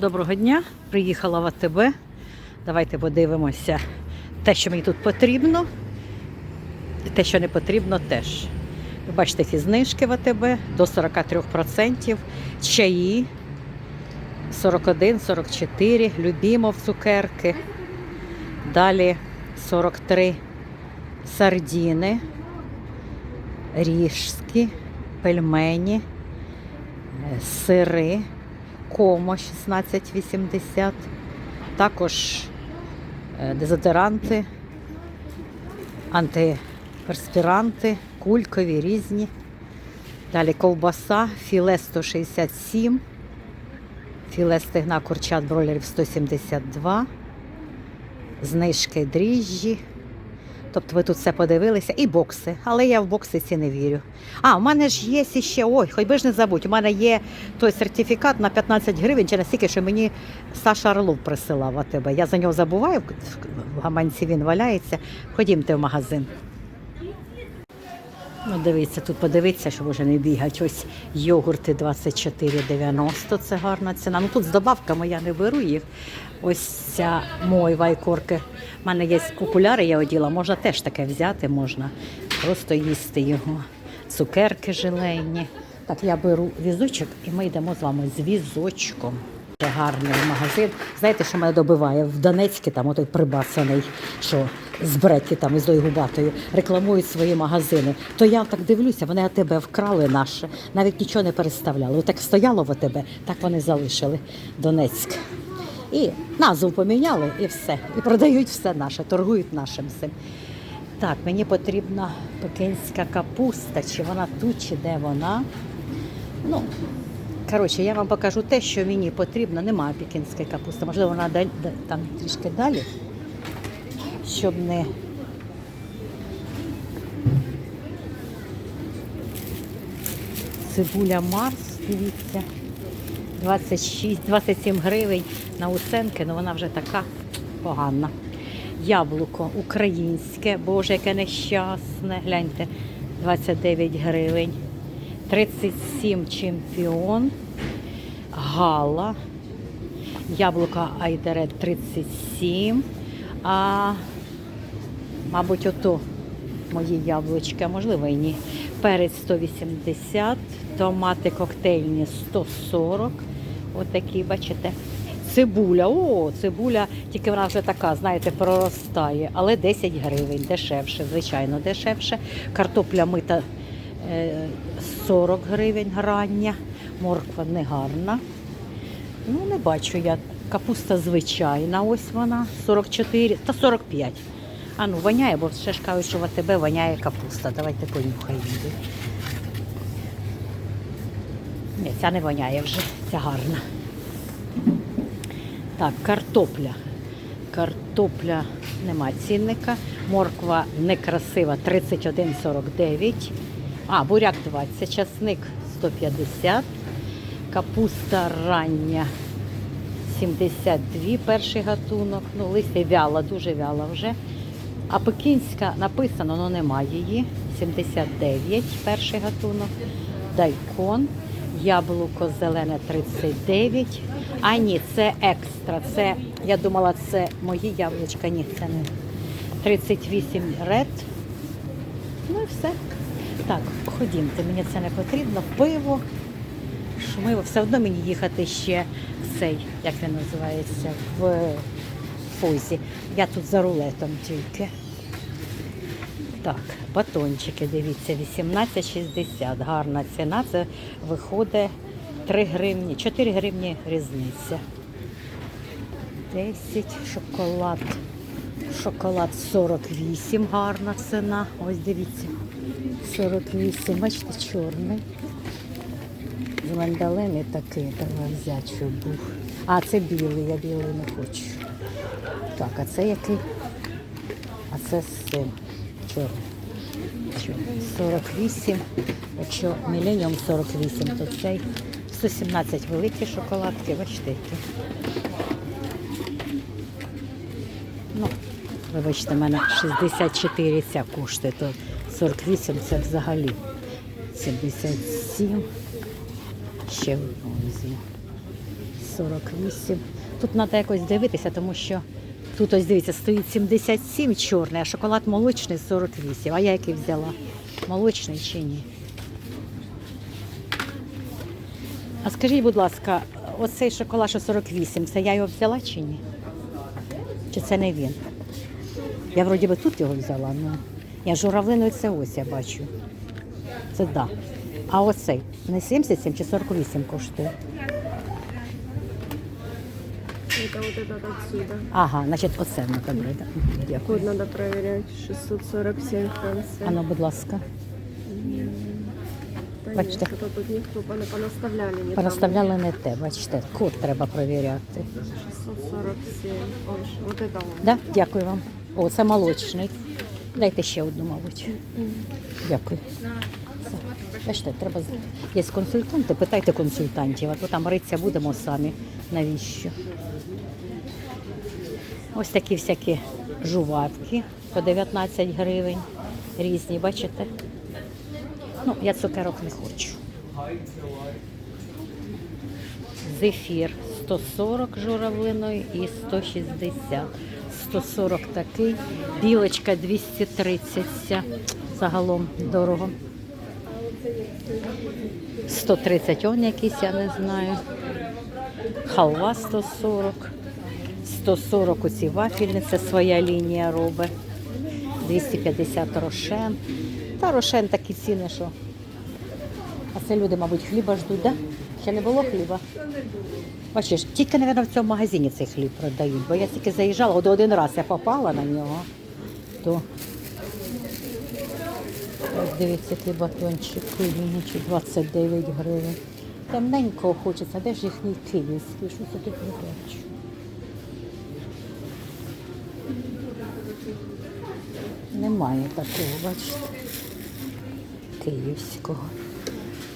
Доброго дня, приїхала в АТБ. Давайте подивимося те, що мені тут потрібно, і те, що не потрібно, теж. Ви бачите ці знижки в АТБ до 43%, чаї 41, 44, любімов цукерки. Далі 43 сардіни, ріжські, пельмені, е, сири. Комо 1680, також е, дезодоранти, антиперспіранти, кулькові різні. Далі ковбаса, філе 167, філе стегна курчат бройлерів 172, знижки дріжджі. Тобто ви тут все подивилися і бокси, але я в бокси ці не вірю. А, у мене ж є ще, ой, хоч би ж не забудь, у мене є той сертифікат на 15 гривень чи настільки, що мені Саша Орлов присилав АТБ. Я за нього забуваю, в гаманці він валяється. Ходімте в магазин. Ну, дивіться, тут подивіться, щоб вже не бігати. Ось йогурти 24,90, це гарна ціна. Ну тут з добавками я не беру їх. Ось ця мойва і корки. У мене є окуляри, я оділа, можна теж таке взяти, можна просто їсти його. Цукерки желейні. Так, я беру візочок і ми йдемо з вами з візочком. Це гарний магазин. Знаєте, що мене добиває? В Донецьку там отой прибасаний, що з Бреті там із Губатою рекламують свої магазини. То я так дивлюся, вони АТБ вкрали наше, навіть нічого не переставляли. Отак стояло в АТБ, так вони залишили Донецьк. І назву поміняли, і все. І продають все наше, торгують нашим всім. Так, мені потрібна пекинська капуста, чи вона тут, чи де вона. Ну, коротше, я вам покажу те, що мені потрібно. Немає пекінської капусти. Можливо, вона там трішки далі, щоб не. Цибуля Марс, дивіться. 26, 27 гривень на уценки, але вона вже така погана. Яблуко українське, боже, яке нещасне. Гляньте, 29 гривень. 37 чемпіон. Гала. Яблука Айдерет 37. А мабуть, ото мої яблучка, а можливо і ні. Перець 180, томати коктейльні 140. Отакі, бачите. Цибуля, о, цибуля, тільки вона вже така, знаєте, проростає, але 10 гривень, дешевше, звичайно, дешевше. Картопля мита е, 40 гривень грання, морква негарна. Ну, не бачу я. Капуста звичайна, ось вона, 44 та 45. А ну, воняє, бо ще ж кажуть, що в АТБ воняє капуста. Давайте понюхаємо. Ні, ця не воняє вже, ця гарна. Так, картопля. Картопля нема цінника. Морква некрасива 31,49. А, буряк 20, часник 150. Капуста рання 72, перший гатунок. Ну, листя вяла, дуже вяла вже. А пекінська написано, але немає її. 79, перший гатунок. Дайкон. Яблуко зелене 39. А ні, це екстра. Це, я думала, це мої яблучка. Ні, це не 38 ред. Ну і все. Так, ходімте, мені це не потрібно. Пиво, шмиво. Все одно мені їхати ще в цей, як він називається, в фузі. Я тут за рулетом тільки. Так, батончики, дивіться, 18,60. Гарна ціна. Це виходить 3 гривні, 4 гривні різниця. 10 шоколад. Шоколад 48, гарна ціна. Ось дивіться. 48, бачите, чорний. З мандалини такий, треба взяти, щоб був. А, це білий, я білий не хочу. Так, а це який? А це з. Чорний. 48. Якщо міленіум 48, то цей 117 великі шоколадки, бачите які. Ну, вибачте, в мене 64 ця коштує, то 48 це взагалі 77. Ще одну візьму. 48. Тут треба якось дивитися, тому що тут ось дивіться, стоїть 77 чорний, а шоколад молочний 48. А я який взяла? Молочний чи ні? А скажіть, будь ласка, оцей шоколад, що 48, це я його взяла чи ні? Чи це не він? Я вроді би тут його взяла, ну. Я журавлиною це ось я бачу. Це да. А оцей не 77 чи 48 коштує? Это вот этот отсюда. Ага, значить, оце ну добре. да. Дякую. Код надо проверять. 647 в конце. Ану, будь ласка, Да нет, бачите. что-то тут никто пона- понаставляли. Не понаставляли не те, бачите, код треба перевіряти. там. 647. Ой, ш- вот это он. Да? Дякую вам. О, це молочний. Дайте ще одну, мабуть. Дякую. Бачите, треба є консультанти, питайте консультантів, а то там риться будемо самі. Навіщо? Ось такі всякі жувавки по 19 гривень. Різні, бачите? Ну, я цукерок не хочу. Зефір 140 журавлиною і 160. 140 такий. Білочка 230. Загалом дорого. 130 он якийсь, я не знаю. Халва 140. 140 оці вафельні, це своя лінія робить. 250 рошен. Та рошен такі ціни, що. А це люди, мабуть, хліба ждуть, да? Ще не було хліба? Бачиш, тільки, мабуть, в цьому магазині цей хліб продають, бо я тільки заїжджала, от один раз я попала на нього, то ось дивіться, який батончик київничий, 29 гривень. Темненького хочеться, де ж їхній київський, що це тут не бачу. Немає такого, бачите, київського.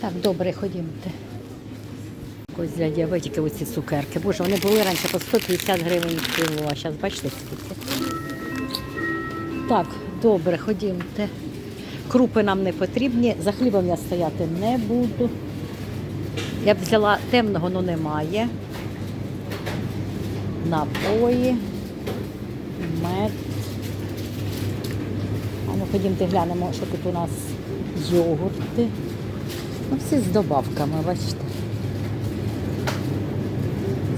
Так, добре, ходімте. Ось для діабетиків оці цукерки. Боже, вони були раніше по 150 гривень кіло, а зараз бачите скільки. Так, добре, ходімте. Крупи нам не потрібні, за хлібом я стояти не буду. Я б взяла темного, але немає. Напої, мед. А ну ходімте глянемо, що тут у нас йогурти. Ну, всі з добавками, бачите.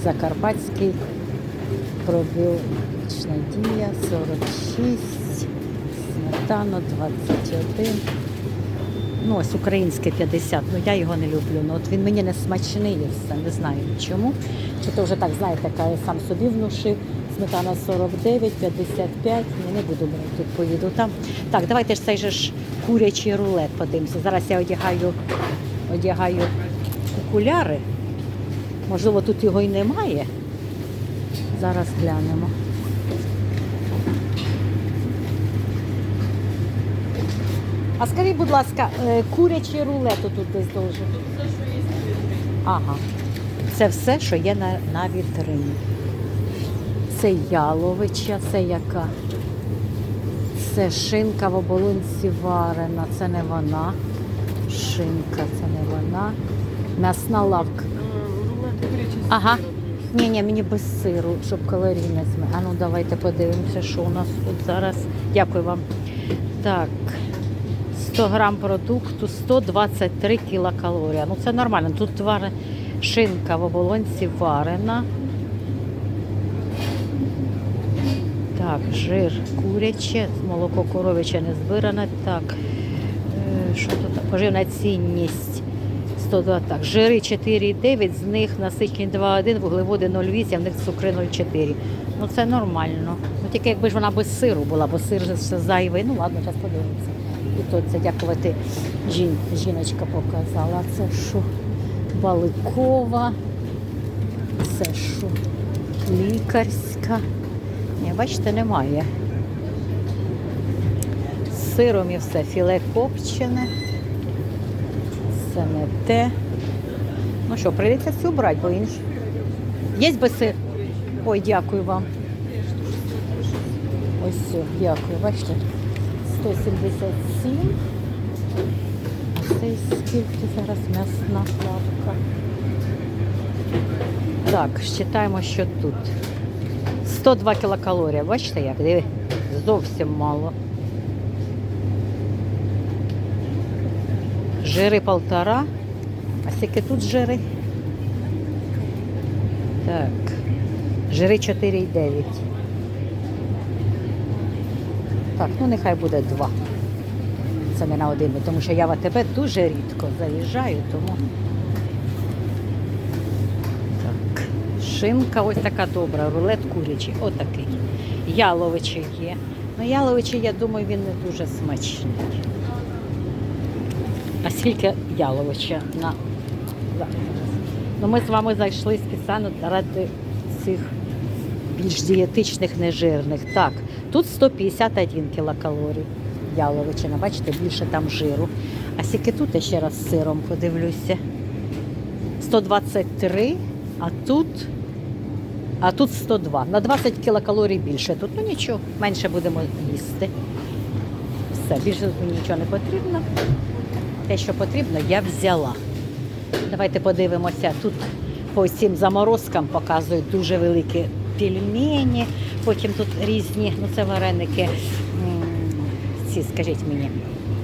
Закарпатський пробіотична дія 46, сметана 21. Ну, ось українське 50, ну я його не люблю. Ну, от він мені не смачний, і все, не знаю чому. Чи то вже так, знаєте, я сам собі внушив. Сметана 49, 55. Ні, не буду брати, тут поїду там. Так, давайте ж цей же ж курячий рулет подивимося. Зараз я одягаю, одягаю окуляри. Можливо, тут його і немає. Зараз глянемо. А скажіть, будь ласка, е, курячий рулет тут десь должен? Ага. Це все, що є на, на вітрині. Це яловича, це яка? Це шинка в оболонці варена, це не вона. Шинка, це не вона. М'ясна лавка. Ага. Ні, ні, мені без сиру, щоб калорій не зме. А ну давайте подивимося, що у нас тут зараз. Дякую вам. Так. 100 грам продукту, 123 кілокалорії. Ну це нормально. Тут варе... шинка в оболонці варена. Так, жир куряче, молоко коровиче не збиране. Так, е, що тут? Поживна цінність 102. Так, жири 4,9, з них насичені 2,1, вуглеводи 0,8, в них цукри 0,4. Ну це нормально. Ну тільки якби ж вона без сиру була, бо сир же все зайвий. Ну ладно, зараз подивимося. І то це дякувати жін, жіночка показала. Це що? Баликова. Це що? Лікарська. Ні, бачите, немає. Сиром і все. Філе копчене. Це не те. Ну що, прийдеться цю брати, бо інше. Є без сир? Ой, дякую вам. Ось все, дякую. Бачите? 177. А це скільки зараз м'ясна лавка. Так, считаємо, що тут. 102 кілокалорії. Бачите, як? Диви, Зовсім мало. Жири полтора. А скільки тут жири? Так. Жири 4,9. Так, ну нехай буде два. Це не на один, тому що я в АТБ дуже рідко заїжджаю, тому. Так. Шинка ось така добра, рулет курячий, отакий. Яловичий є. Ну, яловичий, я думаю, він не дуже смачний. А скільки яловича на. Ну, ми з вами зайшли спеціально ради цих більш дієтичних, нежирних. Так, тут 151 кілокалорій яловичина, бачите, більше там жиру. А скільки тут я ще раз сиром подивлюся. 123, а тут, а тут 102. На 20 кілокалорій більше. Тут ну нічого, менше будемо їсти. Все, більше мені нічого не потрібно. Те, що потрібно, я взяла. Давайте подивимося. Тут по цим заморозкам показують дуже великі пельмені. Потім тут різні, ну це вареники. Ці, скажіть мені,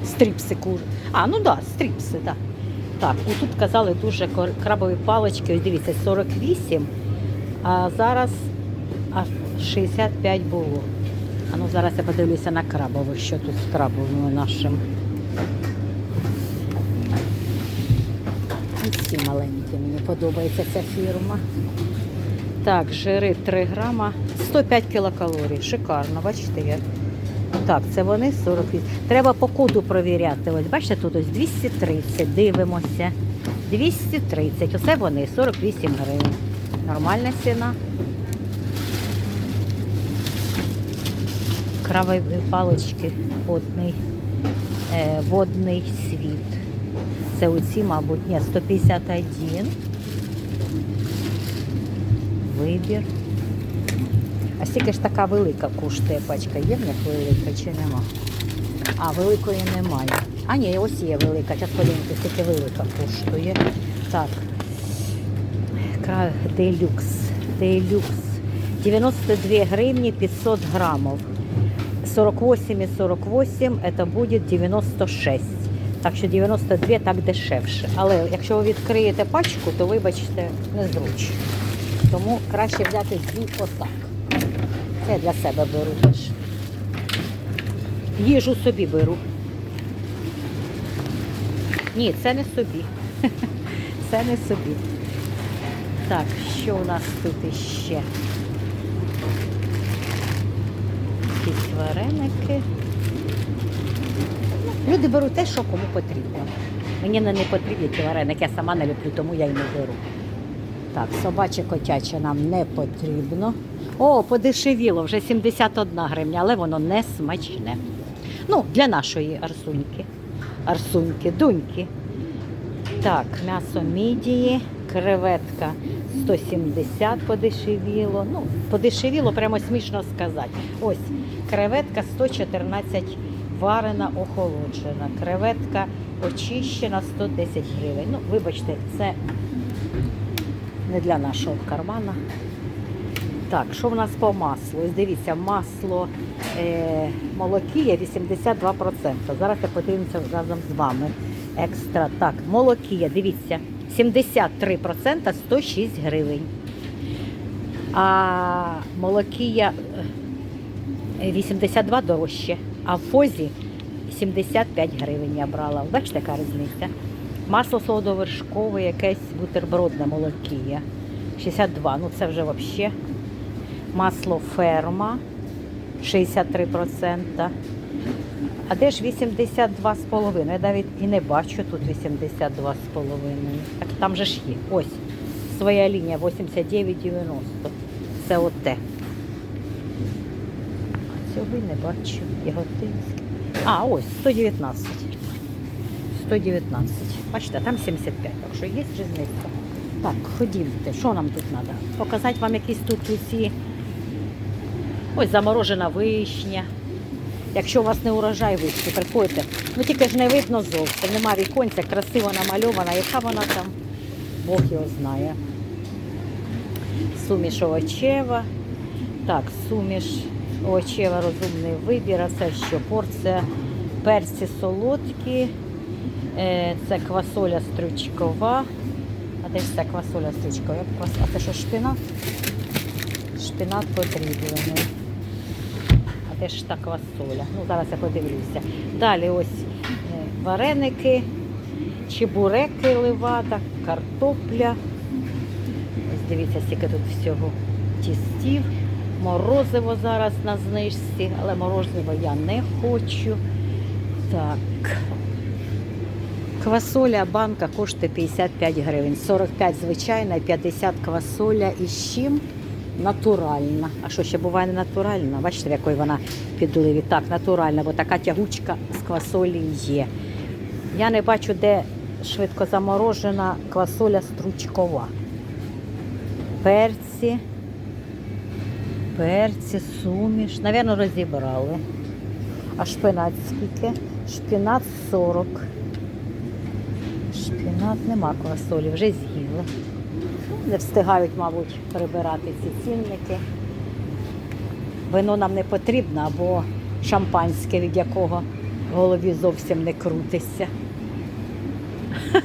стріпси кур. А, ну так, да, стріпси, так. Да. Так, і тут казали дуже крабові палички. Ось дивіться, 48, а зараз аж 65 було. А ну зараз я подивлюся на крабових, що тут з крабовими нашим. Ці маленькі, мені подобається ця фірма. Так, жири 3 грама, 105 кілокалорій. Шикарно, бачите як. Так, це вони 48. Треба по коду провіряти. Ось бачите, тут ось 230. Дивимося. 230. Оце вони 48 гривень. Нормальна ціна. Кравові палички, водний, е, водний світ. Це оці, мабуть, ні, 151. Вибір. А скільки ж така велика коштує пачка? Є в них велика чи нема? А, великої немає. А, ні, ось є велика. Зараз подивимося, скільки велика коштує. Так. Делюкс. Делюкс. 92 гривні 500 грамів. 48 і 48 це буде 96. Так що 92 так дешевше. Але якщо ви відкриєте пачку, то вибачте, незручно. Тому краще взяти дві отак. Це я для себе беру теж. Їжу собі беру. Ні, це не собі. Це не собі. Так, що у нас тут іще? Якісь вареники. Люди беруть те, що кому потрібно. Мені не потрібні ті вареники, я сама не люблю, тому я й не беру. Так, собаче котяче нам не потрібно. О, подешевіло, вже 71 гривня, але воно не смачне. Ну, для нашої арсуньки. Арсуньки, дуньки. Так, м'ясо мідії, креветка 170 подешевіло. Ну, подешевіло, прямо смішно сказати. Ось креветка 114 варена, охолоджена. Креветка очищена 110 гривень. Ну, вибачте, це не для нашого кармана. Так, що в нас по маслу? Ось дивіться, масло е, молокія 82%. Зараз я подивимося разом з вами. Екстра. Так, молокія, дивіться, 73% 106 гривень. А молокія е, 82 дорожче, а в фозі 75 гривень я брала. Бачите, яка різниця? Масло солодовершкове, якесь бутербродне молокія. 62, ну це вже взагалі. Масло ферма 63%. А де ж 82,5? Я навіть і не бачу тут 82,5. Так там же ж є. Ось. Своя лінія 89,90. Це оте. А цього й не бачу. Яготинське. А, ось 119. 119. Бачите, там 75, так що є різниця. Так, ходімте, що нам тут треба? Показати вам якісь тут усі. Ось заморожена вишня. Якщо у вас не урожай вишні, приходьте. Ну тільки ж не видно зовсім. Нема віконця, красиво намальована. Яка вона там, Бог його знає. суміш овочева. Так, суміш овочева, розумний вибір. А це що? Порція перці солодкі. Е, Це квасоля стручкова. А де ж ця квасоля стручкова? А це що шпинат? Шпинат потрібний. А де ж та квасоля? Ну, зараз я подивлюся. Далі ось е, вареники, чебуреки левада, картопля. Ось дивіться, скільки тут всього тістів. Морозиво зараз на знижці, але морозиво я не хочу. Так. Квасоля банка коштує 55 гривень. 45 звичайна, і 50 квасоля і з чим? Натуральна. А що ще буває не натуральна? Бачите, в якої вона підливі? Так, натуральна, бо така тягучка з квасолі є. Я не бачу, де швидко заморожена квасоля стручкова. Перці. Перці, суміш. Навірно, розібрали. А шпинат скільки? Шпинат 40. Шпинат нема квасолі, вже з'їли. Не встигають, мабуть, прибирати ці цінники. Вино нам не потрібно, або шампанське, від якого в голові зовсім не крутиться.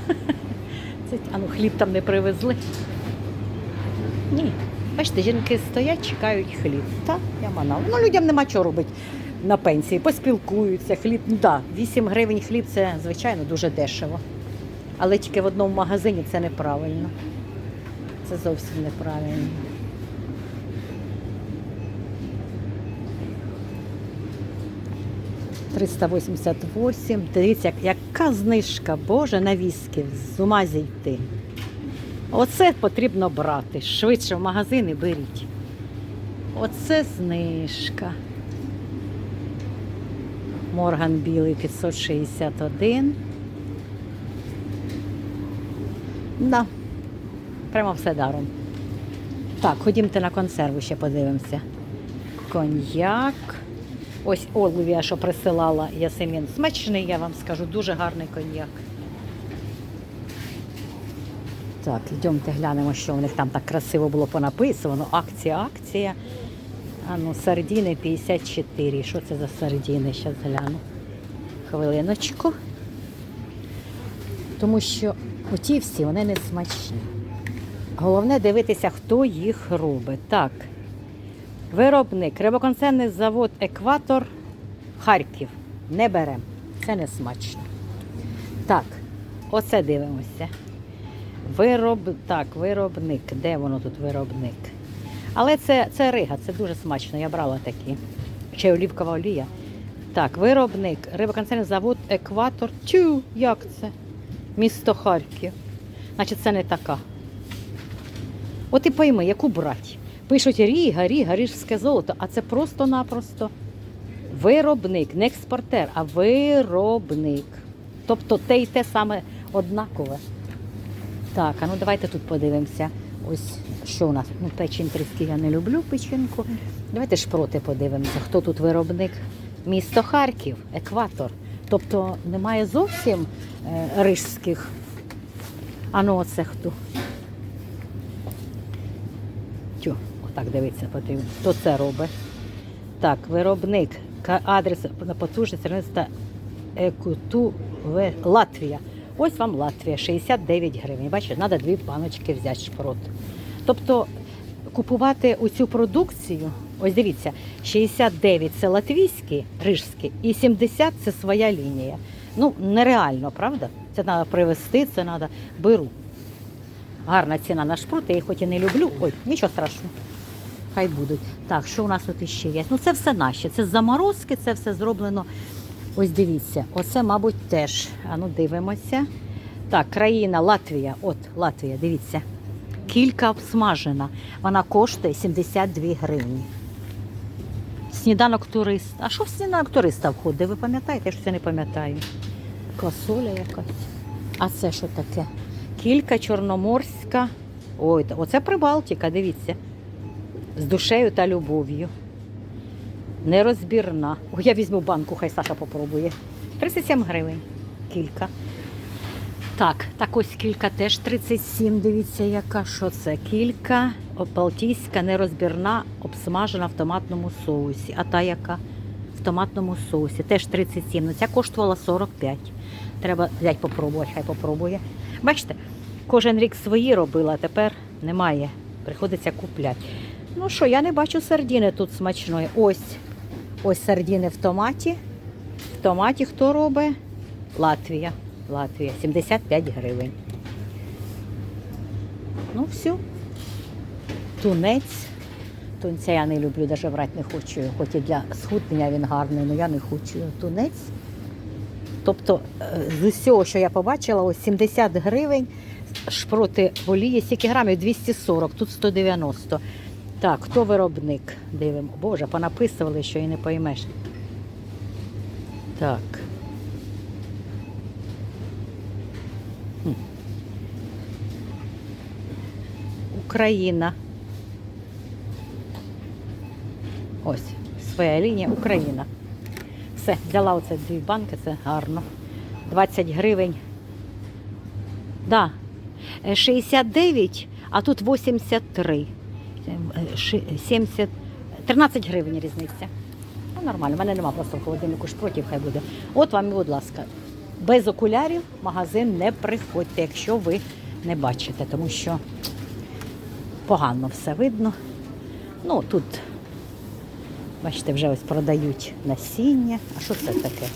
А ну хліб там не привезли. Ні. Бачите, жінки стоять, чекають хліб. Так, я манала. Ну, людям нема чого робити на пенсії. Поспілкуються, хліб. Ну так, 8 гривень хліб це, звичайно, дуже дешево. Але тільки в одному магазині це неправильно. Це зовсім неправильно. «388». Дивіться, яка знижка, Боже, на віски, з ума зійти. Оце потрібно брати. Швидше в магазини беріть. Оце знижка. Морган білий 561. Да. Прямо все даром. Так, ходімте на консерву ще подивимося. Коньяк. Ось Оловія, що присилала Ясемін. Смачний, я вам скажу, дуже гарний коньяк. Так, йдемте глянемо, що у них там так красиво було понаписано. Акція, акція. А ну, сардіни 54. Що це за сардіни? Зараз гляну. Хвилиночку. Тому що оті всі вони не смачні. Головне дивитися, хто їх робить. Так. Виробник. Рибоконцерний завод Екватор Харків. Не беремо. Це не смачно. Так, оце дивимося. Вироб... Так, виробник. Де воно тут виробник? Але це, це рига, це дуже смачно. Я брала такі. Ще олівкова олія. Так, виробник. Рибоконцерний завод Екватор. Тю, як це? Місто Харків. Значить, це не така. От і пойми, яку брать. Пишуть Ріга, Ріга, ріжське золото, а це просто-напросто виробник, не експортер, а виробник. Тобто те і те саме однакове. Так, а ну давайте тут подивимося. Ось що у нас. Ну, печень тріски я не люблю печінку. Давайте шпроти подивимося, хто тут виробник. Місто Харків, екватор. Тобто немає зовсім рижських. А ну хто? Тю, отак дивиться потрібно. Хто це робить? Так, виробник. Адрес на потужність виробництва Екуту В- Латвія. Ось вам Латвія, 69 гривень. Бачите, треба дві баночки взяти шпрот. Тобто купувати оцю продукцію, ось дивіться, 69 це латвійський, рижський, і 70 це своя лінія. Ну, нереально, правда? Це треба привезти, це треба. Беру. Гарна ціна на шпрот, я хоч і не люблю. Ой, нічого страшного. Хай будуть. Так, що у нас тут іще є? Ну, це все наші. Це заморозки, це все зроблено. Ось дивіться, оце, мабуть, теж. А ну дивимося. Так, країна Латвія. От Латвія, дивіться. Кілька обсмажена. Вона коштує 72 гривні. Сніданок туриста. А що в сніданок туриста входить? Ви пам'ятаєте? Я ж це не пам'ятаю. Косоля якась. А це що таке? Кілька чорноморська. Ой, оце Прибалтика, дивіться. З душею та любов'ю. Нерозбірна. Ой, я візьму банку, хай Саша попробує. 37 гривень. Кілька. Так, так ось кілька теж 37. Дивіться, яка що це? Кілька балтійська нерозбірна, обсмажена в томатному соусі. А та яка? В томатному соусі. Теж 37. Ну ця коштувала 45. Треба взяти попробувати, хай попробує. Бачите, кожен рік свої робила, а тепер немає. Приходиться купляти. Ну що, я не бачу сардіни тут смачної. Ось. Ось сардіни в томаті. В томаті хто робить? Латвія. Латвія. 75 гривень. Ну, все. Тунець. Тунця я не люблю, навіть брати не хочу. Хоч і для схуднення він гарний, але я не хочу. Тунець. Тобто е, з усього, що я побачила, ось 70 гривень шпроти олії, скільки грамів? 240, тут 190. Так, хто виробник? Дивимо. Боже, понаписували, що і не поймеш. Так. Україна. Ось, своя лінія Україна. Все, взяла оце дві банки, це гарно. 20 гривень. Да. Е, 69, а тут 83. Е, 70, 13 гривень різниця. Ну, нормально, в мене нема просто в холодильнику шпротів, хай буде. От вам, і, будь ласка, без окулярів в магазин не приходьте, якщо ви не бачите, тому що погано все видно. Ну, тут, бачите, вже ось продають насіння. А що це таке?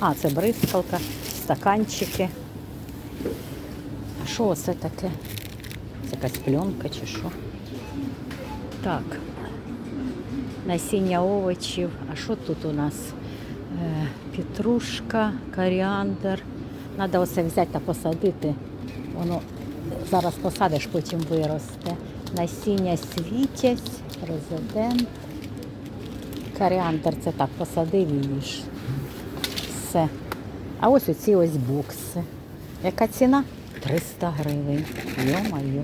А, це бризкалка, стаканчики. А що це таке? Це якась пленка чи що? Так. Насіння овочів. А що тут у нас? Е, петрушка, коріандр. Треба оце взяти та посадити. Воно зараз посадиш, потім виросте. Насіння світязь, президент. Коріандр це так, посадив і їж. Все. А ось оці ось бокси. Яка ціна? 300 гривень. Йо-майо.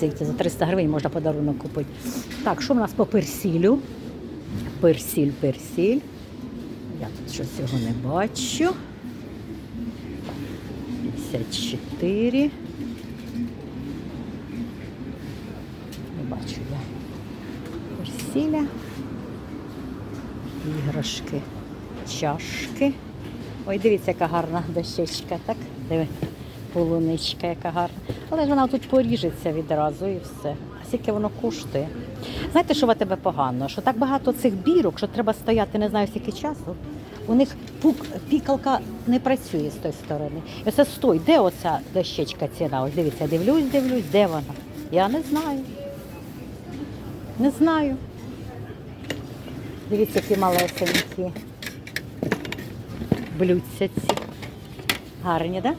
Зійти за 300 гривень можна подарунок купити. Так, що в нас по персілю? Персіль, персіль. Я тут щось його не бачу. 54. Не бачу я. Персіля. Іграшки, чашки. Ой, дивіться, яка гарна дощечка, так? Диви, полуничка, яка гарна. Але ж вона тут поріжеться відразу і все. А скільки воно коштує? Знаєте, що в тебе погано? Що так багато цих бірок, що треба стояти не знаю скільки часу. У них пук, пікалка не працює з тої сторони. І оце стой, де оця дощечка ціна? Ось дивіться, дивлюсь, дивлюсь, де вона? Я не знаю. Не знаю. Дивіться, які малесенькі. Блюдця ці. Гарні, так?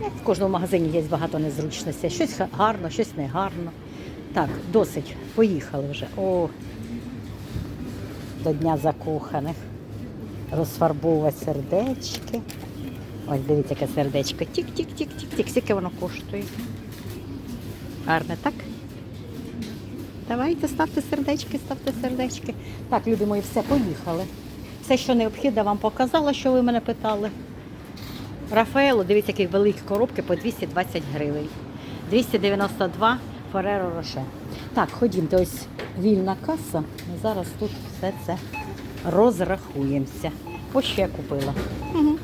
Да? В кожному магазині є багато незручностей. Щось га- гарно, щось не гарно. Так, досить. Поїхали вже. О, до Дня закоханих. Розфарбовувати сердечки. Ось дивіться, яке сердечко. Тік-тік-тік-тік-тік. Скільки воно коштує? Гарне, так? Давайте ставте сердечки, ставте сердечки. Так, любі мої, все, поїхали. Все, що необхідно, вам показала, що ви мене питали. Рафаело, дивіться, які великі коробки по 220 гривень. 292 Фереро Роше. Так, ходімте, ось вільна каса. Ми зараз тут все це розрахуємося. Ось що я купила. Угу.